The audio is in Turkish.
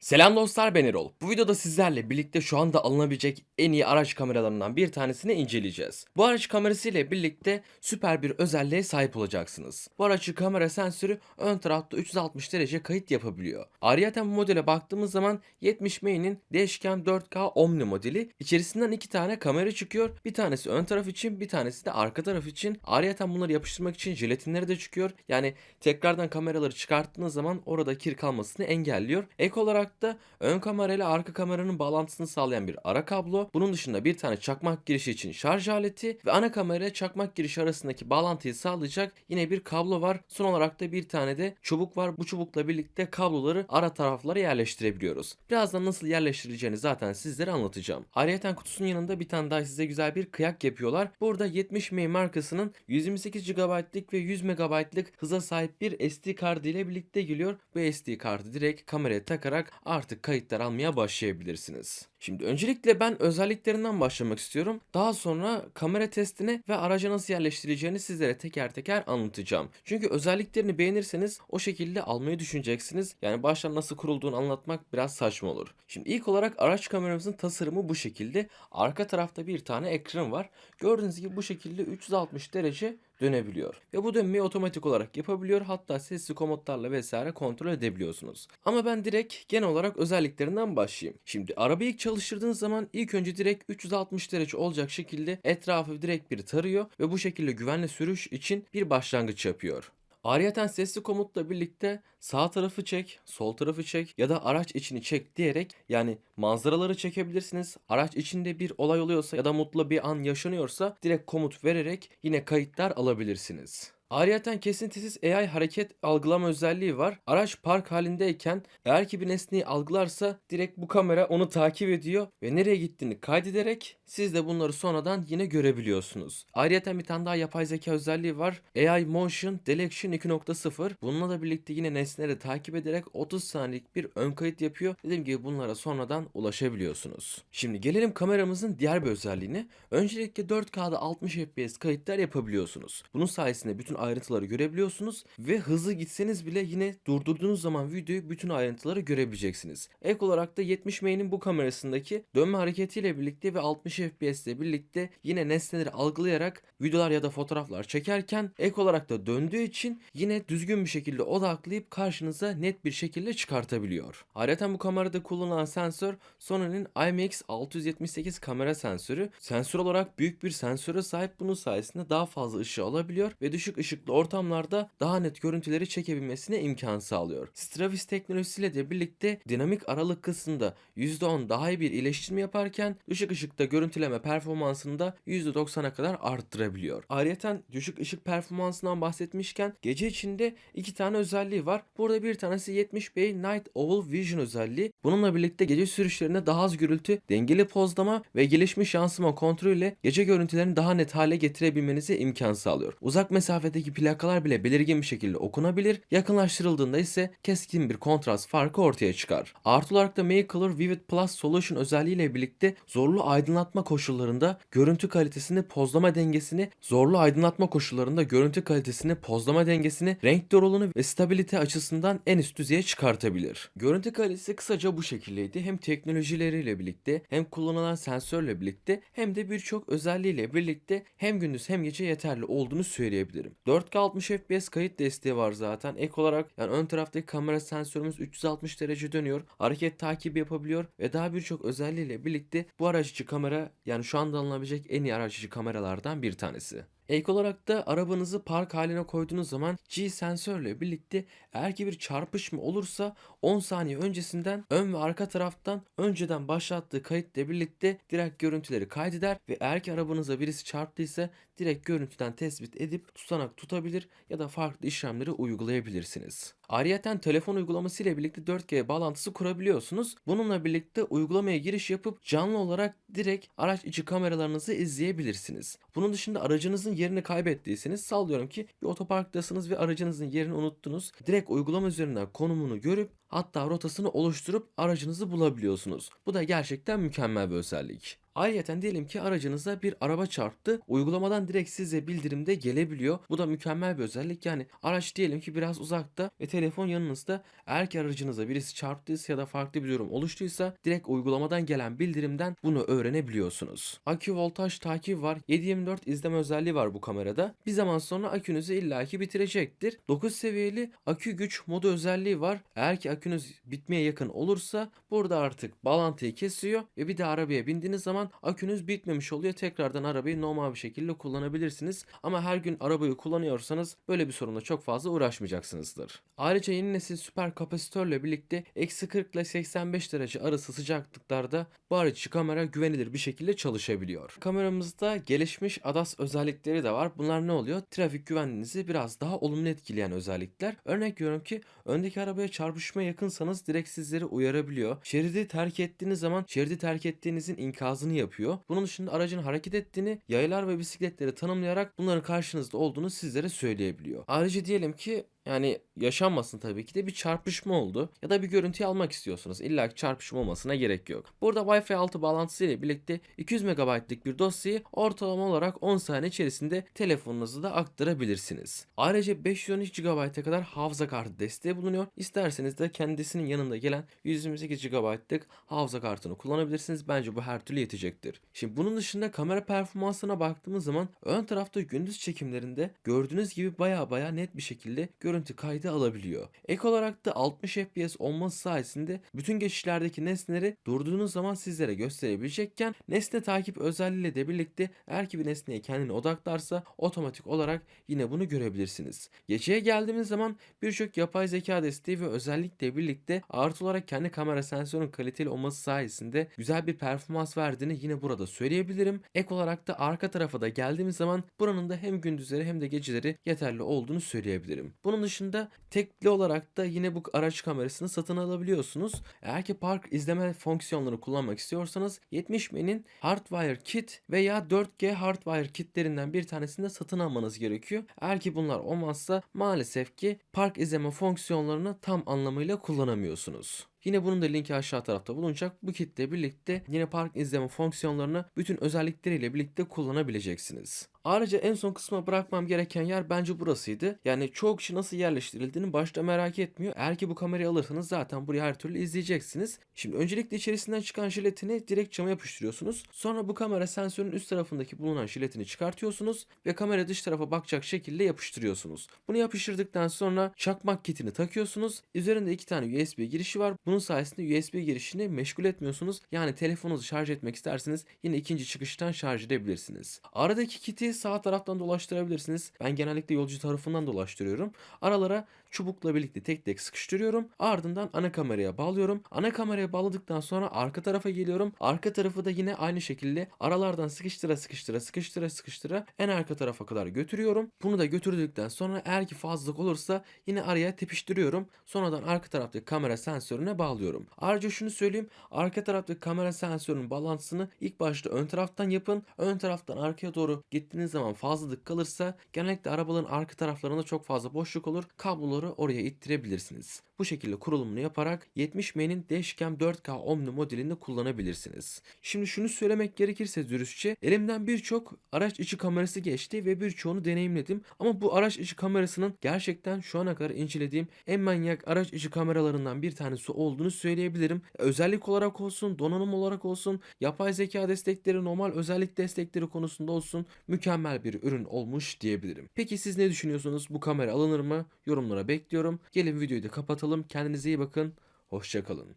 Selam dostlar ben Erol. Bu videoda sizlerle birlikte şu anda alınabilecek en iyi araç kameralarından bir tanesini inceleyeceğiz. Bu araç kamerası ile birlikte süper bir özelliğe sahip olacaksınız. Bu araçın kamera sensörü ön tarafta 360 derece kayıt yapabiliyor. Ayrıca bu modele baktığımız zaman 70M'nin değişken 4K Omni modeli. İçerisinden iki tane kamera çıkıyor. Bir tanesi ön taraf için bir tanesi de arka taraf için. Ayrıca bunları yapıştırmak için jelatinleri de çıkıyor. Yani tekrardan kameraları çıkarttığınız zaman orada kir kalmasını engelliyor. Ek olarak da ön kamera ile arka kameranın bağlantısını sağlayan bir ara kablo. Bunun dışında bir tane çakmak girişi için şarj aleti ve ana kamera ile çakmak girişi arasındaki bağlantıyı sağlayacak yine bir kablo var. Son olarak da bir tane de çubuk var. Bu çubukla birlikte kabloları ara taraflara yerleştirebiliyoruz. Birazdan nasıl yerleştirileceğini zaten sizlere anlatacağım. Ayrıca kutusunun yanında bir tane daha size güzel bir kıyak yapıyorlar. Burada 70M markasının 128 GB'lık ve 100 MB'lık hıza sahip bir SD kartı ile birlikte geliyor. Bu SD kartı direkt kameraya takarak artık kayıtlar almaya başlayabilirsiniz. Şimdi öncelikle ben özelliklerinden başlamak istiyorum. Daha sonra kamera testine ve araca nasıl yerleştirileceğini sizlere teker teker anlatacağım. Çünkü özelliklerini beğenirseniz o şekilde almayı düşüneceksiniz. Yani baştan nasıl kurulduğunu anlatmak biraz saçma olur. Şimdi ilk olarak araç kameramızın tasarımı bu şekilde. Arka tarafta bir tane ekran var. Gördüğünüz gibi bu şekilde 360 derece dönebiliyor. Ve bu dönmeyi otomatik olarak yapabiliyor. Hatta sesli komutlarla vesaire kontrol edebiliyorsunuz. Ama ben direkt genel olarak özelliklerinden başlayayım. Şimdi arabayı ilk çalıştırdığınız zaman ilk önce direkt 360 derece olacak şekilde etrafı direkt bir tarıyor ve bu şekilde güvenli sürüş için bir başlangıç yapıyor. Ayrıyeten sesli komutla birlikte sağ tarafı çek, sol tarafı çek ya da araç içini çek diyerek yani manzaraları çekebilirsiniz. Araç içinde bir olay oluyorsa ya da mutlu bir an yaşanıyorsa direkt komut vererek yine kayıtlar alabilirsiniz. Ayrıyeten kesintisiz AI hareket algılama özelliği var. Araç park halindeyken eğer ki bir nesneyi algılarsa direkt bu kamera onu takip ediyor ve nereye gittiğini kaydederek siz de bunları sonradan yine görebiliyorsunuz. Ayrıyeten bir tane daha yapay zeka özelliği var. AI Motion Detection 2.0. Bununla da birlikte yine nesneleri takip ederek 30 saniyelik bir ön kayıt yapıyor. Dediğim gibi bunlara sonradan ulaşabiliyorsunuz. Şimdi gelelim kameramızın diğer bir özelliğine. Öncelikle 4K'da 60 FPS kayıtlar yapabiliyorsunuz. Bunun sayesinde bütün ayrıntıları görebiliyorsunuz ve hızlı gitseniz bile yine durdurduğunuz zaman videoyu bütün ayrıntıları görebileceksiniz. Ek olarak da 70M'nin bu kamerasındaki dönme hareketiyle birlikte ve 60 FPS ile birlikte yine nesneleri algılayarak videolar ya da fotoğraflar çekerken ek olarak da döndüğü için yine düzgün bir şekilde odaklayıp karşınıza net bir şekilde çıkartabiliyor. Ayrıca bu kamerada kullanılan sensör Sony'nin IMX678 kamera sensörü. Sensör olarak büyük bir sensöre sahip bunun sayesinde daha fazla ışığı alabiliyor ve düşük ışıklı ortamlarda daha net görüntüleri çekebilmesine imkan sağlıyor. Stravis teknolojisiyle de birlikte dinamik aralık kısmında %10 daha iyi bir iyileştirme yaparken düşük ışıkta görüntüleme performansını da %90'a kadar arttırabiliyor. Ayrıca düşük ışık performansından bahsetmişken gece içinde iki tane özelliği var. Burada bir tanesi 70B Night Owl Vision özelliği. Bununla birlikte gece sürüşlerinde daha az gürültü, dengeli pozlama ve gelişmiş yansıma kontrolüyle gece görüntülerini daha net hale getirebilmenize imkan sağlıyor. Uzak mesafedeki plakalar bile belirgin bir şekilde okunabilir. Yakınlaştırıldığında ise keskin bir kontrast farkı ortaya çıkar. Artı olarak da Make Color Vivid Plus Solution özelliğiyle birlikte zorlu aydınlatma koşullarında görüntü kalitesini, pozlama dengesini, zorlu aydınlatma koşullarında görüntü kalitesini, pozlama dengesini, renk doğruluğunu ve stabilite açısından en üst düzeye çıkartabilir. Görüntü kalitesi kısaca bu şekildeydi. Hem teknolojileriyle birlikte hem kullanılan sensörle birlikte hem de birçok özelliğiyle birlikte hem gündüz hem gece yeterli olduğunu söyleyebilirim. 4K 60 FPS kayıt desteği var zaten. Ek olarak yani ön taraftaki kamera sensörümüz 360 derece dönüyor. Hareket takibi yapabiliyor ve daha birçok özelliğiyle birlikte bu araç içi kamera yani şu anda alınabilecek en iyi araç içi kameralardan bir tanesi. Ek olarak da arabanızı park haline koyduğunuz zaman G sensörle birlikte eğer ki bir çarpışma olursa 10 saniye öncesinden ön ve arka taraftan önceden başlattığı kayıtla birlikte direkt görüntüleri kaydeder ve eğer ki arabanıza birisi çarptıysa direkt görüntüden tespit edip tutanak tutabilir ya da farklı işlemleri uygulayabilirsiniz. Ayrıyeten telefon uygulaması ile birlikte 4G bağlantısı kurabiliyorsunuz. Bununla birlikte uygulamaya giriş yapıp canlı olarak direkt araç içi kameralarınızı izleyebilirsiniz. Bunun dışında aracınızın yerini kaybettiyseniz sallıyorum ki bir otoparktasınız ve aracınızın yerini unuttunuz. Direkt uygulama üzerinden konumunu görüp hatta rotasını oluşturup aracınızı bulabiliyorsunuz. Bu da gerçekten mükemmel bir özellik. Ayrıca diyelim ki aracınıza bir araba çarptı. Uygulamadan direkt size bildirimde gelebiliyor. Bu da mükemmel bir özellik. Yani araç diyelim ki biraz uzakta ve telefon yanınızda. Eğer ki aracınıza birisi çarptıysa ya da farklı bir durum oluştuysa direkt uygulamadan gelen bildirimden bunu öğrenebiliyorsunuz. Akü voltaj takibi var. 7/24 izleme özelliği var bu kamerada. Bir zaman sonra akünüzü illaki bitirecektir. 9 seviyeli akü güç modu özelliği var. Eğer ki akünüz bitmeye yakın olursa burada artık bağlantıyı kesiyor ve bir de arabaya bindiğiniz zaman akünüz bitmemiş oluyor. Tekrardan arabayı normal bir şekilde kullanabilirsiniz. Ama her gün arabayı kullanıyorsanız böyle bir sorunla çok fazla uğraşmayacaksınızdır. Ayrıca yeni nesil süper kapasitörle birlikte eksi 40 ile 85 derece arası sıcaklıklarda bu içi kamera güvenilir bir şekilde çalışabiliyor. Kameramızda gelişmiş ADAS özellikleri de var. Bunlar ne oluyor? Trafik güvenliğinizi biraz daha olumlu etkileyen özellikler. Örnek veriyorum ki öndeki arabaya çarpışmaya yakınsanız direkt sizleri uyarabiliyor. Şeridi terk ettiğiniz zaman şeridi terk ettiğinizin inkazını yapıyor. Bunun dışında aracın hareket ettiğini yaylar ve bisikletleri tanımlayarak bunların karşınızda olduğunu sizlere söyleyebiliyor. Ayrıca diyelim ki yani yaşanmasın tabii ki de bir çarpışma oldu ya da bir görüntüyü almak istiyorsunuz. İlla ki çarpışma olmasına gerek yok. Burada Wi-Fi 6 bağlantısı ile birlikte 200 MB'lık bir dosyayı ortalama olarak 10 saniye içerisinde telefonunuza da aktarabilirsiniz. Ayrıca 512 GB'a kadar hafıza kartı desteği bulunuyor. İsterseniz de kendisinin yanında gelen 128 GB'lık hafıza kartını kullanabilirsiniz. Bence bu her türlü yetecektir. Şimdi bunun dışında kamera performansına baktığımız zaman ön tarafta gündüz çekimlerinde gördüğünüz gibi baya baya net bir şekilde görüntü kaydı alabiliyor. Ek olarak da 60 FPS olması sayesinde bütün geçişlerdeki nesneleri durduğunuz zaman sizlere gösterebilecekken nesne takip özelliğiyle de birlikte eğer ki bir nesneye kendini odaklarsa otomatik olarak yine bunu görebilirsiniz. Geçeye geldiğimiz zaman birçok yapay zeka desteği ve özellikle birlikte artı olarak kendi kamera sensörünün kaliteli olması sayesinde güzel bir performans verdiğini yine burada söyleyebilirim. Ek olarak da arka tarafa da geldiğimiz zaman buranın da hem gündüzleri hem de geceleri yeterli olduğunu söyleyebilirim. Bunun dışında tekli olarak da yine bu araç kamerasını satın alabiliyorsunuz. Eğer ki park izleme fonksiyonlarını kullanmak istiyorsanız 70M'nin Hardwire Kit veya 4G Hardwire kitlerinden bir tanesini de satın almanız gerekiyor. Eğer ki bunlar olmazsa maalesef ki park izleme fonksiyonlarını tam anlamıyla kullanamıyorsunuz. Yine bunun da linki aşağı tarafta bulunacak. Bu kitle birlikte yine park izleme fonksiyonlarını bütün özellikleriyle birlikte kullanabileceksiniz. Ayrıca en son kısma bırakmam gereken yer bence burasıydı. Yani çoğu kişi nasıl yerleştirildiğini başta merak etmiyor. Eğer ki bu kamerayı alırsanız zaten burayı her türlü izleyeceksiniz. Şimdi öncelikle içerisinden çıkan jiletini direkt cama yapıştırıyorsunuz. Sonra bu kamera sensörün üst tarafındaki bulunan jiletini çıkartıyorsunuz ve kamera dış tarafa bakacak şekilde yapıştırıyorsunuz. Bunu yapıştırdıktan sonra çakmak kitini takıyorsunuz. Üzerinde iki tane USB girişi var. Bunun sayesinde USB girişini meşgul etmiyorsunuz. Yani telefonunuzu şarj etmek isterseniz yine ikinci çıkıştan şarj edebilirsiniz. Aradaki kiti sağ taraftan dolaştırabilirsiniz. Ben genellikle yolcu tarafından dolaştırıyorum. Aralara çubukla birlikte tek tek sıkıştırıyorum. Ardından ana kameraya bağlıyorum. Ana kameraya bağladıktan sonra arka tarafa geliyorum. Arka tarafı da yine aynı şekilde aralardan sıkıştıra sıkıştıra sıkıştıra sıkıştıra en arka tarafa kadar götürüyorum. Bunu da götürdükten sonra eğer ki fazlalık olursa yine araya tepiştiriyorum. Sonradan arka taraftaki kamera sensörüne bağlıyorum. Ayrıca şunu söyleyeyim. Arka taraftaki kamera sensörünün bağlantısını ilk başta ön taraftan yapın. Ön taraftan arkaya doğru gittiğiniz zaman fazlalık kalırsa genellikle arabaların arka taraflarında çok fazla boşluk olur. Kabloları oraya ittirebilirsiniz. Bu şekilde kurulumunu yaparak 70M'nin Dashcam 4K Omni modelini kullanabilirsiniz. Şimdi şunu söylemek gerekirse dürüstçe elimden birçok araç içi kamerası geçti ve birçoğunu deneyimledim. Ama bu araç içi kamerasının gerçekten şu ana kadar incelediğim en manyak araç içi kameralarından bir tanesi olduğunu söyleyebilirim. Özellik olarak olsun, donanım olarak olsun, yapay zeka destekleri, normal özellik destekleri konusunda olsun mükemmel bir ürün olmuş diyebilirim. Peki siz ne düşünüyorsunuz? Bu kamera alınır mı? Yorumlara bekliyorum. Gelin videoyu da kapatalım. Kendinize iyi bakın. Hoşçakalın.